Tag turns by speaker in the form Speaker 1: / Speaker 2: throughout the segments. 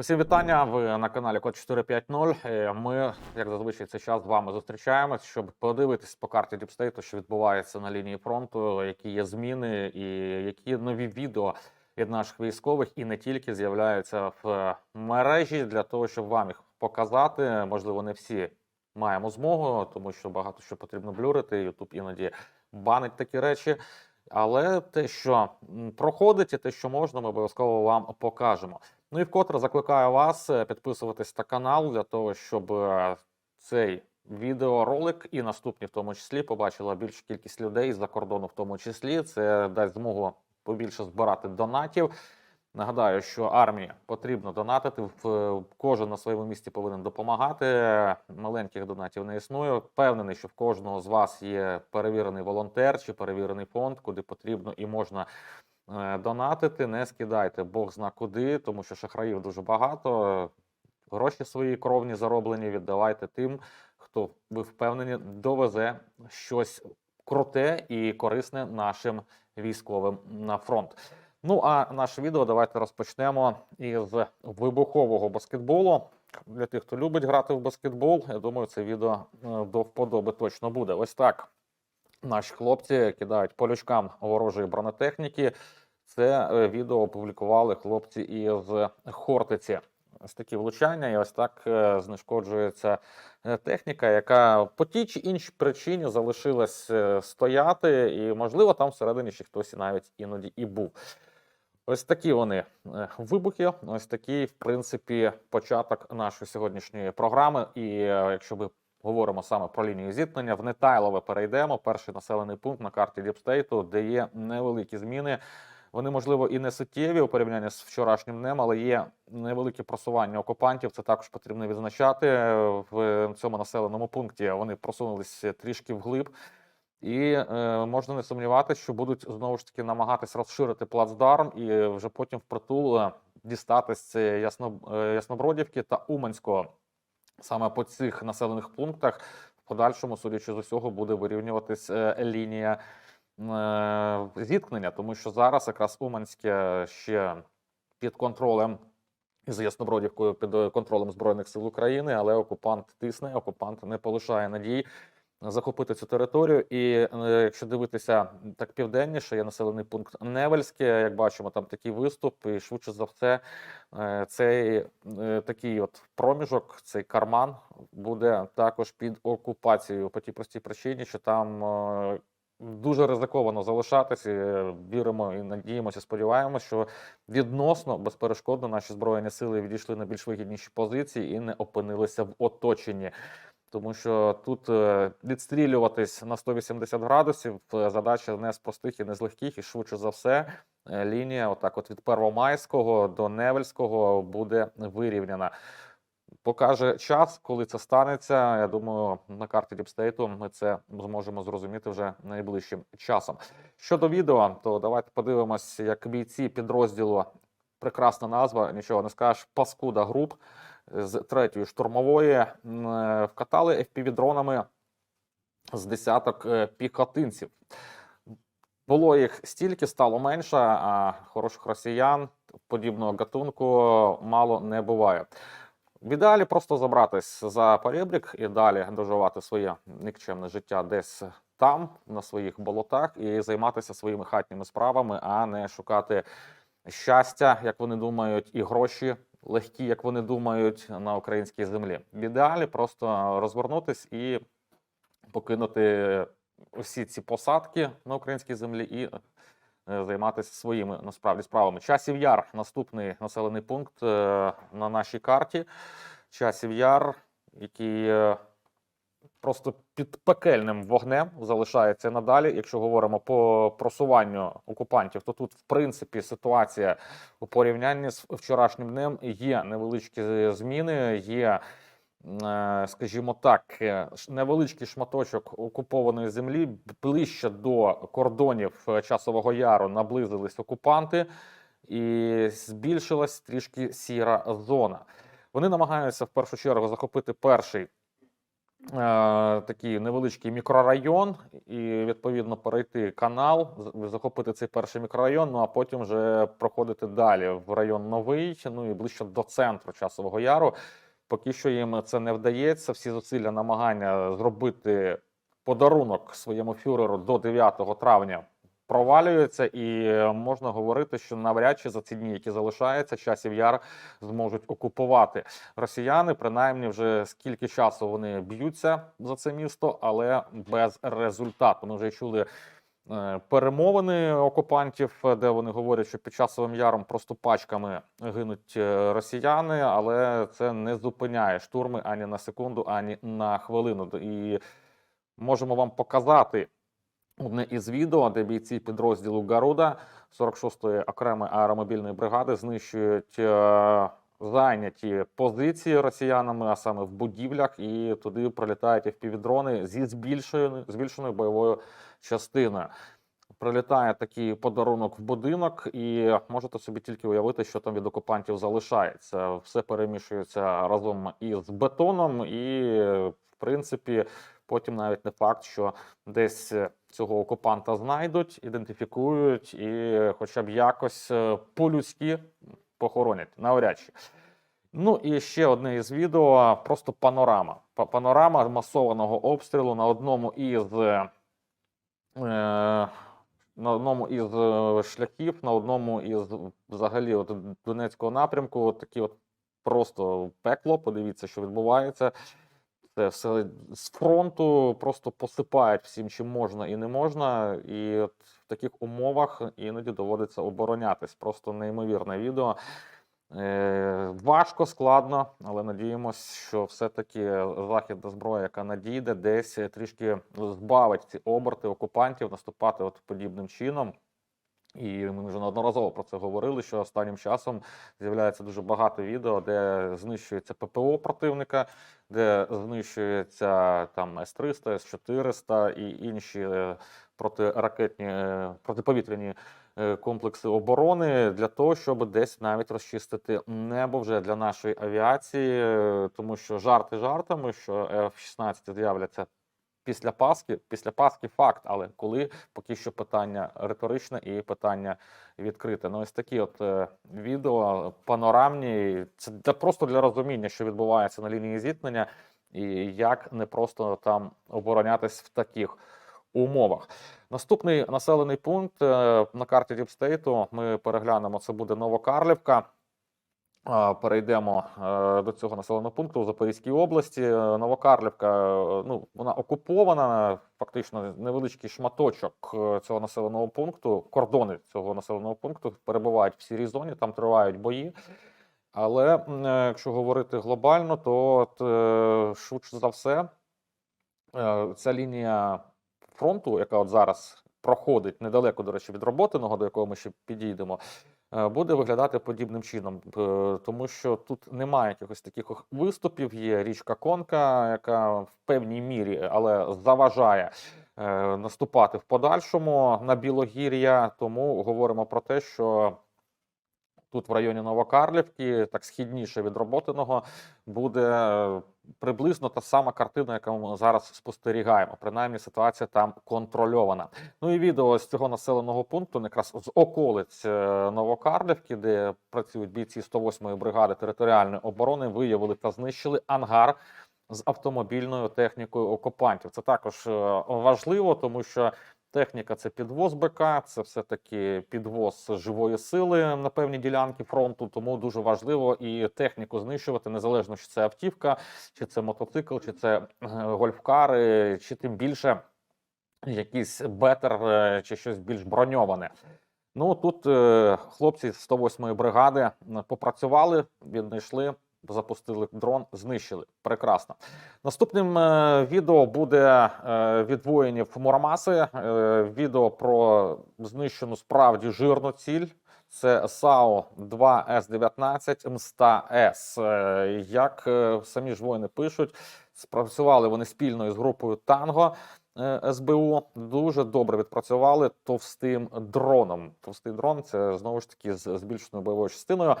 Speaker 1: Усім вітання. Ви на каналі Код 450. Е, Ми, як зазвичай, цей час з вами зустрічаємось, щоб подивитись по карті Діпстейту, що відбувається на лінії фронту, які є зміни, і які нові відео від наших військових і не тільки з'являються в мережі для того, щоб вам їх показати. Можливо, не всі маємо змогу, тому що багато що потрібно блюрити. Ютуб іноді банить такі речі. Але те, що проходить, і те, що можна, ми обов'язково вам покажемо. Ну і вкотре закликаю вас е, підписуватись на канал для того, щоб е, цей відеоролик і наступні, в тому числі, побачила більшу кількість людей з-за кордону, в тому числі. Це дасть змогу побільше збирати донатів. Нагадаю, що армії потрібно донатити. Кожен на своєму місці повинен допомагати. Маленьких донатів не існує. Впевнений, що в кожного з вас є перевірений волонтер чи перевірений фонд, куди потрібно і можна донатити. Не скидайте Бог зна куди, тому що шахраїв дуже багато. Гроші свої кровні зароблені віддавайте тим, хто ви впевнені довезе щось круте і корисне нашим військовим на фронт. Ну а наше відео давайте розпочнемо із вибухового баскетболу. Для тих, хто любить грати в баскетбол, я думаю, це відео е, до вподоби точно буде. Ось так наші хлопці кидають по лючкам ворожої бронетехніки. Це е, відео опублікували хлопці із Хортиці. Ось такі влучання, і ось так е, знешкоджується е, техніка, яка по тій чи іншій причині залишилась стояти, і, можливо, там всередині ще хтось навіть іноді і був. Ось такі вони вибухи. Ось такий, в принципі, початок нашої сьогоднішньої програми. І якщо ми говоримо саме про лінію зіткнення, в Нетайлове перейдемо. Перший населений пункт на карті Діпстейту, де є невеликі зміни. Вони, можливо, і не суттєві у порівнянні з вчорашнім днем, але є невелике просування окупантів. Це також потрібно відзначати. Е, В цьому населеному пункті вони просунулися трішки вглиб. І е, можна не сумніватися, що будуть знову ж таки намагатись розширити плацдарм і вже потім впритул е, дістатись це Ясно, е, Яснобродівки та Уманського. Саме по цих населених пунктах в подальшому, судячи з усього, буде вирівнюватись е, лінія е, зіткнення, тому що зараз якраз Уманське ще під контролем. З Яснобродівкою під е, контролем Збройних сил України, але окупант тисне, окупант не полишає надій захопити цю територію. І е, якщо дивитися так південніше, є населений пункт Невельське. Як бачимо, там такий виступ, і швидше за все, е, цей е, такий от проміжок, цей карман буде також під окупацією по тій простій причині, що там. Дуже ризиковано залишатися. Віримо і надіємося, сподіваємося, що відносно безперешкодно наші збройні сили відійшли на більш вигідніші позиції і не опинилися в оточенні. Тому що тут е, відстрілюватись на 180 градусів е, задача не з простих і не з легких, і швидше за все, е, лінія, отак, от від Первомайського до Невельського, буде вирівняна. Покаже час, коли це станеться. Я думаю, на карті Діпстейту ми це зможемо зрозуміти вже найближчим часом. Щодо відео, то давайте подивимось, як бійці підрозділу. Прекрасна назва, нічого не скажеш. Паскуда груп з третьої штурмової е, вкатали FPV-дронами з десяток е, піхотинців. Було їх стільки, стало менше, а хороших росіян подібного гатунку мало не буває. В ідеалі просто забратись за перебрік і далі доживати своє нікчемне життя десь там, на своїх болотах, і займатися своїми хатніми справами, а не шукати щастя, як вони думають, і гроші легкі, як вони думають, на українській землі. В ідеалі просто розвернутись і покинути усі ці посадки на українській землі і займатися своїми насправді справами. Часів Яр наступний населений пункт е, на нашій карті. Часів Яр, який е, просто під пекельним вогнем залишається надалі. Якщо говоримо по просуванню окупантів, то тут, в принципі, ситуація у порівнянні з вчорашнім днем є невеличкі зміни. Є е, скажімо так, е, невеличкий шматочок окупованої землі ближче до кордонів е, часового яру наблизились окупанти, і збільшилась трішки сіра зона. Вони намагаються в першу чергу захопити перший е, такий невеличкий мікрорайон, і відповідно перейти канал, захопити цей перший мікрорайон, ну а потім вже проходити далі в район новий, ну і ближче до центру часового яру. Поки що їм це не вдається. Всі зусилля намагання зробити подарунок своєму фюреру до 9 травня провалюються, і можна говорити, що навряд чи за ці дні, які залишаються, часів яр зможуть окупувати росіяни. Принаймні, вже скільки часу вони б'ються за це місто, але без результату. Ми вже чули. Е, Перемовини окупантів, е, де вони говорять, що під часовим яром просто пачками гинуть е, росіяни, але це не зупиняє штурми ані на секунду, ані на хвилину. І можемо вам показати одне із відео, де бійці підрозділу Гаруда 46-ї окремої аеромобільної бригади знищують зайняті позиції росіянами, а саме в будівлях, і туди прилітають FPV-дрони зі збільшеною, збільшеною бойовою частиною. Прилітає такий подарунок в будинок, і можете собі тільки уявити, що там від окупантів залишається. Все перемішується разом із бетоном, і в принципі, потім навіть не факт, що десь е, цього окупанта знайдуть, ідентифікують і, хоча б якось е, по-людськи похоронять навряд чи. Ну і ще одне із відео: просто панорама. Панорама масованого обстрілу на одному із. Е, на одному із е, шляхів, на одному із взагалі от, Донецького напрямку, от такі от просто пекло. Подивіться, що відбувається. Це все з фронту просто посипають всім, чим можна і не можна. І от в таких умовах іноді доводиться оборонятись. Просто неймовірне відео. Е, важко, складно, але надіємось, що все-таки західна зброя, яка надійде, десь трішки збавить ці оберти окупантів наступати от подібним чином. І ми вже неодноразово про це говорили, що останнім часом з'являється дуже багато відео, де знищується ППО противника, де знищується там С-300, С-400 і інші е, протиракетні, е, протиповітряні е, комплекси оборони для того, щоб десь навіть розчистити небо вже для нашої авіації, е, тому що жарти жартами, що F-16 з'являться після Пасхи. Після Пасхи факт, але коли поки що питання риторичне і питання відкрите. Ну, ось такі от відео панорамні. Це для, просто для розуміння, що відбувається на лінії зіткнення, і як не просто там оборонятись в таких умовах. Наступний населений пункт е, на карті Діпстейту ми переглянемо. Це буде Новокарлівка. Перейдемо е, до цього населеного пункту у Запорізькій області. Е, Новокарлівка, ну вона окупована, фактично невеличкий шматочок цього населеного пункту. Кордони цього населеного пункту перебувають в сірій зоні, там тривають бої. Але якщо говорити глобально, то швидше за все ця лінія фронту, яка от зараз проходить недалеко, до речі, від роботиного, до якого ми ще підійдемо, е, буде виглядати подібним чином, Е, тому що тут немає якихось таких виступів. Є річка Конка, яка в певній мірі, але заважає е, наступати в подальшому на Білогір'я. Тому говоримо про те, що тут в районі Новокарлівки, так східніше від роботиного, буде е, приблизно та сама картина, яку ми зараз спостерігаємо. Принаймні, ситуація там контрольована. Ну і відео з цього населеного пункту, якраз з околиць е, Новокарлівки, де працюють бійці 108-ї бригади територіальної оборони, виявили та знищили ангар з автомобільною технікою окупантів. Це також е, важливо, тому що техніка це підвоз БК, це все-таки підвоз живої сили на певні ділянки фронту. Тому дуже важливо і техніку знищувати, незалежно чи це автівка, чи це мотоцикл, чи це е, гольфкари, чи тим більше якийсь бетер е, чи щось більш броньоване. Ну тут е, хлопці з 108-ї бригади попрацювали, віднайшли, запустили дрон, знищили. Прекрасно. Наступним е, відео буде е, від воїнів Мурамаси. Е, відео про знищену справді жирну ціль. Це САУ 2 С 19 Мста С. Як самі ж воїни пишуть, спрацювали вони спільно із групою Танго. СБУ дуже добре відпрацювали товстим дроном. Товстий дрон це знову ж таки з збільшеною бойовою частиною.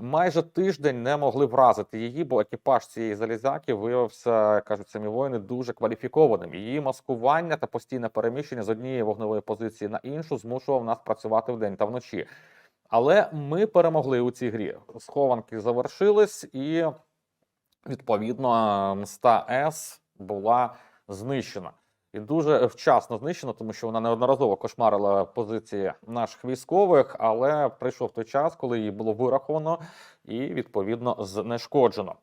Speaker 1: Майже тиждень не могли вразити її, бо екіпаж цієї залізяки виявився, кажуть самі воїни, дуже кваліфікованим. Її маскування та постійне переміщення з однієї вогневої позиції на іншу змушував нас працювати вдень та вночі. Але ми перемогли у цій грі. Схованки завершились, і відповідно мста С була знищена. І дуже вчасно знищена, тому що вона неодноразово кошмарила позиції наших військових, але прийшов той час, коли її було вираховано і відповідно знешкоджено.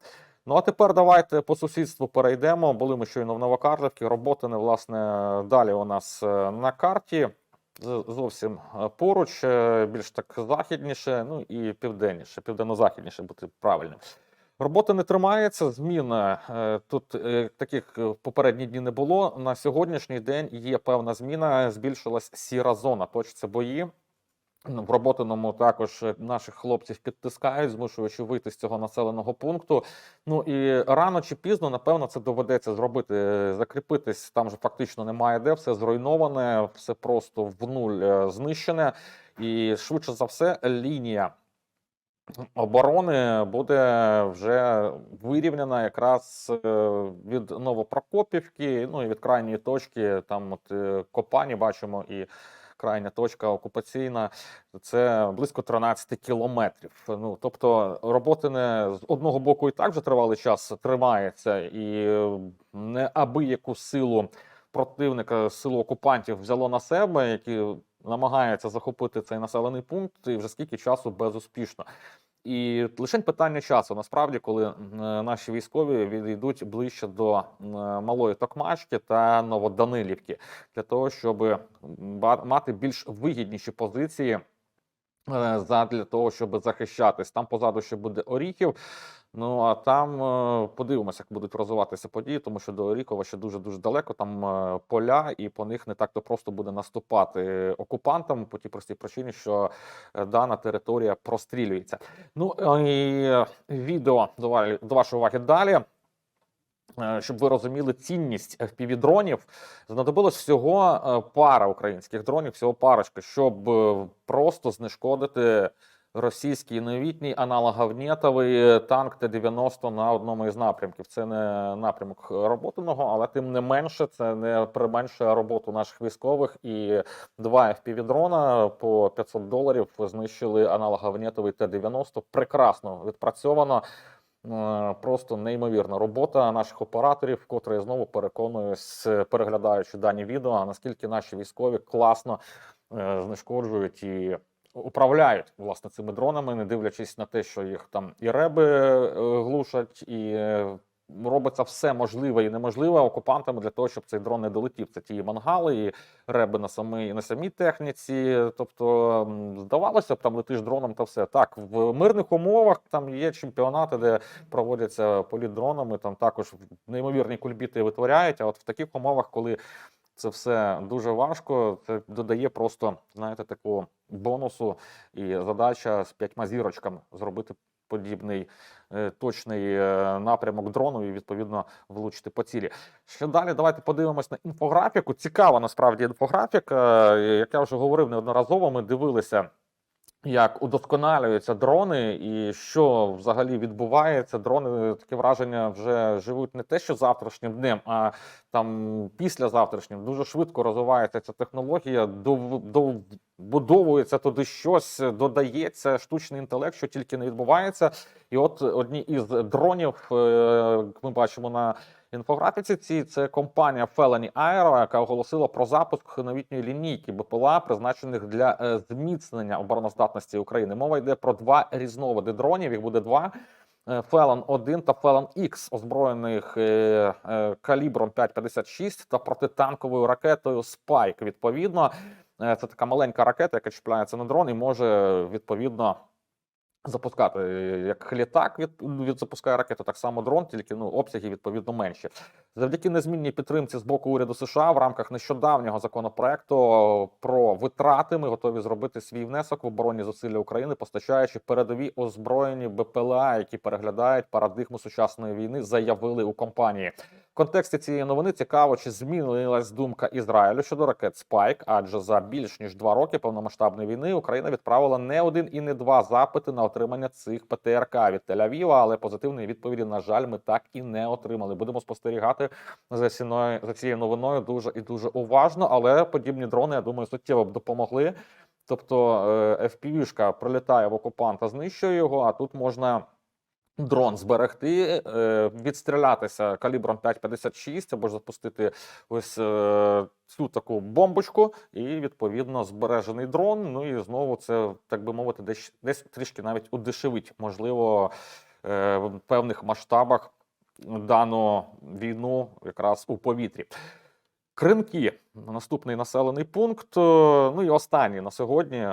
Speaker 1: Ну а тепер давайте по сусідству перейдемо. Були ми щойно в Новокарлівці. Роботи не власне далі у нас е, на карті. Зовсім е, поруч, е, більш так західніше, ну і південніше, південно-західніше бути правильним. Робота не тримається, змін е, тут е, таких е, попередні дні не було. На сьогоднішній день є певна зміна. Збільшилась сіра зона. Точаться бої. Ну, В роботиному також наших хлопців підтискають, змушуючи вийти з цього населеного пункту. Ну і рано чи пізно, напевно, це доведеться зробити, закріпитись. Там же фактично немає де, все зруйноване, все просто в нуль знищене. І швидше за все, лінія оборони буде вже вирівняна якраз е, від Новопрокопівки, ну і від крайньої точки, там от е, Копані бачимо і. Крайня точка окупаційна це близько 13 кілометрів. Ну тобто роботи не з одного боку і так вже тривалий час тримається, і е, неабияку силу противника, силу окупантів взяло на себе, які намагаються захопити цей населений пункт, і вже скільки часу безуспішно. І лише питання часу, насправді, коли наші військові відійдуть ближче до малої Токмачки та Новоданилівки, для того, щоб мати більш вигідніші позиції задля того, щоб захищатись. Там позаду ще буде Оріхів. Ну а там е, подивимося, як будуть розвиватися події, тому що до Оріхова ще дуже дуже далеко. Там е, поля, і по них не так то просто буде наступати окупантам по тій простій причині, що е, дана територія прострілюється. Ну е, і е, відео до вашої уваги далі. Е, Щоб ви розуміли цінність FPV-дронів, знадобилось всього е, пара українських дронів, всього парочка, щоб е, просто знешкодити російський новітній аналоговнєтовий танк Т-90 на одному із напрямків. Це не напрямок роботиного, але тим не менше це не применшує роботу наших військових. І два FPV-дрона по 500 доларів знищили аналоговнєтовий Т-90. Прекрасно відпрацьовано. Е, Просто неймовірна робота наших операторів, котре я знову переконуюсь, переглядаючи дані відео, наскільки наші військові класно е, знешкоджують і управляють власне цими дронами, не дивлячись на те, що їх там і реби е, глушать, і робиться все можливе і неможливе окупантами для того, щоб цей дрон не долетів. Це ті мангали, і реби на самій на самій техніці. Тобто, здавалося б, там летиш дроном та все. Так, в мирних умовах там є чемпіонати, де проводяться політ дронами, там також неймовірні кульбіти витворяють. А от в таких умовах, коли це все дуже важко, це додає просто, знаєте, такого бонусу і задача з п'ятьма зірочками зробити подібний е, точний е, напрямок дрону і відповідно влучити по цілі. Ще далі давайте подивимось на інфографіку. Цікава насправді інфографіка. Е, Як я вже говорив неодноразово, ми дивилися. Як удосконалюються дрони, і що взагалі відбувається? Дрони таке враження вже живуть не те, що завтрашнім днем, а там після завтрашнім. Дуже швидко розвивається ця технологія, дов- добудовується туди щось, додається штучний інтелект, що тільки не відбувається. І от одні із дронів, е, як ми бачимо на інфографіці, ці це компанія Felony Aero, яка оголосила про запуск новітньої лінійки БПЛА, призначених для е, зміцнення обороноздатності України. Мова йде про два різновиди дронів. Їх буде два. Felon 1 та Felon X, озброєних е, е, калібром 5,56 та протитанковою ракетою Spike. Відповідно, це така маленька ракета, яка чіпляється на дрон і може відповідно запускати як літак від, від запускає ракету, так само дрон, тільки ну обсяги відповідно менші. Завдяки незмінній підтримці з боку уряду США в рамках нещодавнього законопроекту про витрати ми готові зробити свій внесок в оборонні зусилля України, постачаючи передові озброєні БПЛА, які переглядають парадигму сучасної війни, заявили у компанії. Контексті цієї новини цікаво, чи змінилась думка Ізраїлю щодо ракет Спайк, адже за більш ніж два роки повномасштабної війни Україна відправила не один і не два запити на отримання цих ПТРК від Тель-Авіва, але позитивної відповіді, на жаль, ми так і не отримали. Будемо спостерігати за ціною за цією новиною дуже і дуже уважно. Але подібні дрони, я думаю, суттєво б допомогли. Тобто е, FPV-шка прилітає в окупанта, знищує його, а тут можна дрон зберегти, е, відстрілятися калібром 5,56 або ж запустити ось е, цю таку бомбочку, і відповідно збережений дрон. Ну і знову це, так би мовити, десь, десь трішки навіть удешевить, можливо, е, в певних масштабах дану війну якраз у повітрі. Кринки наступний населений пункт. Ну і останній на сьогодні.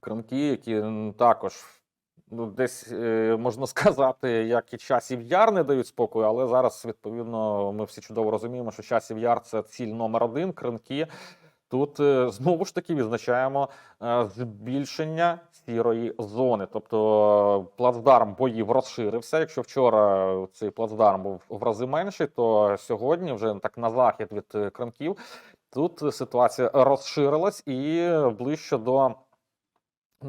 Speaker 1: Кринки, які також ну, десь е, можна сказати, як і часів яр не дають спокою, але зараз, відповідно, ми всі чудово розуміємо, що часів яр це ціль номер один. Кринки. Тут е, знову ж таки відзначаємо е, збільшення сірої зони. Тобто плацдарм боїв розширився. Якщо вчора цей плацдарм був в рази менший, то сьогодні вже так на захід від кринків. Тут ситуація розширилась і ближче до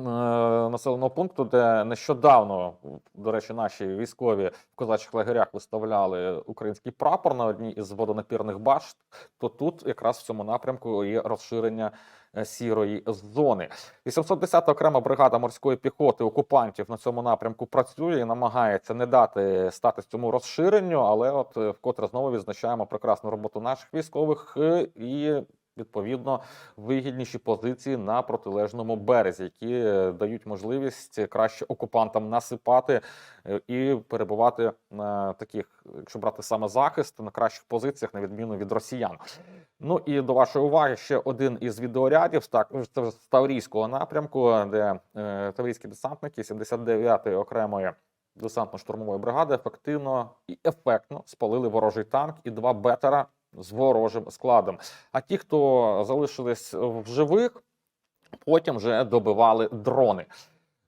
Speaker 1: населеного пункту, де нещодавно, до речі, наші військові в козачих лагерях виставляли український прапор на одній із водонапірних башт, то тут якраз в цьому напрямку є розширення е, сірої зони. 810 окрема бригада морської піхоти окупантів на цьому напрямку працює і намагається не дати статись цьому розширенню, але от е, вкотре знову відзначаємо прекрасну роботу наших військових е, і відповідно вигідніші позиції на протилежному березі, які е, дають можливість краще окупантам насипати е, і перебувати на таких, якщо брати саме захист, на кращих позиціях, на відміну від росіян. Ну і до вашої уваги ще один із відеорядів так з Таврійського напрямку, де е, таврійські десантники 79-ї окремої десантно-штурмової бригади ефективно і ефектно спалили ворожий танк і два бетера з ворожим складом. А ті, хто залишились в живих, потім вже добивали дрони.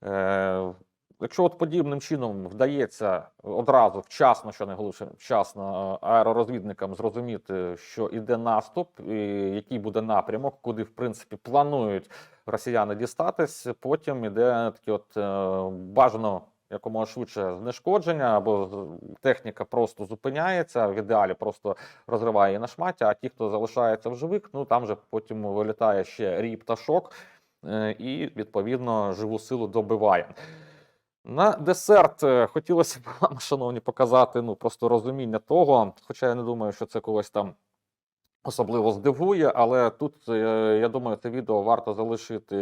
Speaker 1: Е, Якщо от подібним чином вдається одразу вчасно, що найголовніше, вчасно е, аеророзвідникам зрозуміти, що іде наступ, і який буде напрямок, куди в принципі планують росіяни дістатись, потім іде такі от е, бажано якомога швидше знешкодження, або техніка просто зупиняється, в ідеалі просто розриває її на шмаття, а ті, хто залишається в живих, ну там же потім вилітає ще рій пташок е, і відповідно живу силу добиває. На десерт е, хотілося б вам, шановні, показати ну просто розуміння того, хоча я не думаю, що це когось там особливо здивує, але тут е, я думаю, це відео варто залишити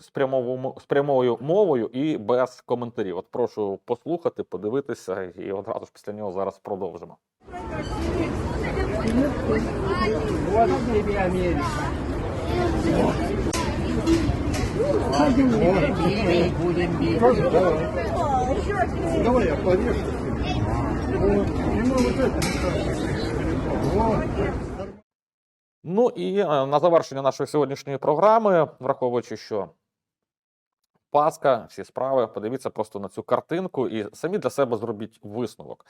Speaker 1: з прямовою, з прямою мовою і без коментарів. От прошу послухати, подивитися, і одразу ж після нього зараз продовжимо.
Speaker 2: Давай я повешу. Вот. Ему вот это Вот.
Speaker 1: Ну і е, на завершення нашої сьогоднішньої програми, враховуючи, що Пасха, всі справи, подивіться просто на цю картинку і самі для себе зробіть висновок.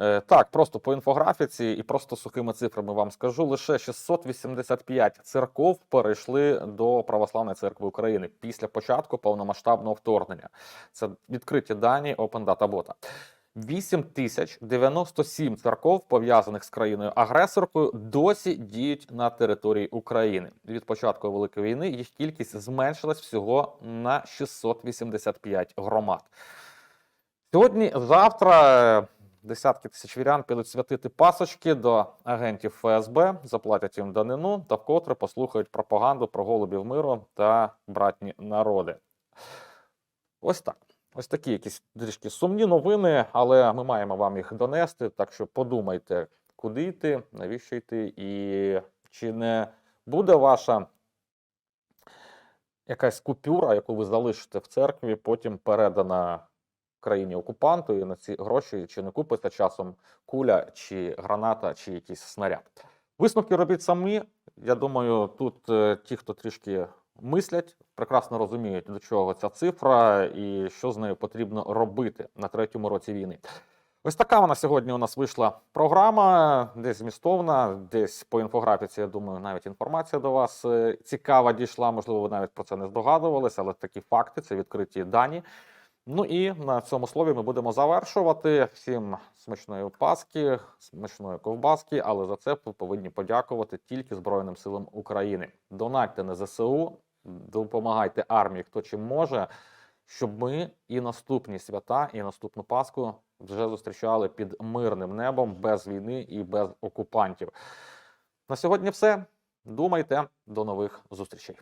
Speaker 1: Е, Так, просто по інфографіці і просто сухими цифрами вам скажу: лише 685 церков перейшли до Православної церкви України після початку повномасштабного вторгнення. Це відкриті дані Open Data. 8097 церков, пов'язаних з країною-агресоркою, досі діють на території України. Від початку Великої війни їх кількість зменшилась всього на 685 громад. Сьогодні, завтра, е, десятки тисяч вірян підуть святити пасочки до агентів ФСБ, заплатять їм данину та вкотре послухають пропаганду про голубів миру та братні народи. Ось так. Ось такі якісь трішки сумні новини, але ми маємо вам їх донести. Так що подумайте, куди йти, навіщо йти, і чи не буде ваша якась купюра, яку ви залишите в церкві, потім передана країні окупанту, і на ці гроші чи не купиться часом куля, чи граната, чи якийсь снаряд. Висновки робіть самі. Я думаю, тут е, ті, хто трішки мислять, прекрасно розуміють, до чого ця цифра і що з нею потрібно робити на третьому році війни. Ось така вона сьогодні у нас вийшла програма, десь змістовна, десь по інфографіці, я думаю, навіть інформація до вас е, цікава дійшла. Можливо, ви навіть про це не здогадувалися, але такі факти, це відкриті дані. Ну і на цьому слові ми будемо завершувати. Всім смачної паски, смачної ковбаски, але за це ви повинні подякувати тільки Збройним силам України. Донатьте на ЗСУ, допомагайте армії, хто чим може, щоб ми і наступні свята, і наступну Пасху вже зустрічали під мирним небом, без війни і без окупантів. На сьогодні все. Думайте, до нових зустрічей.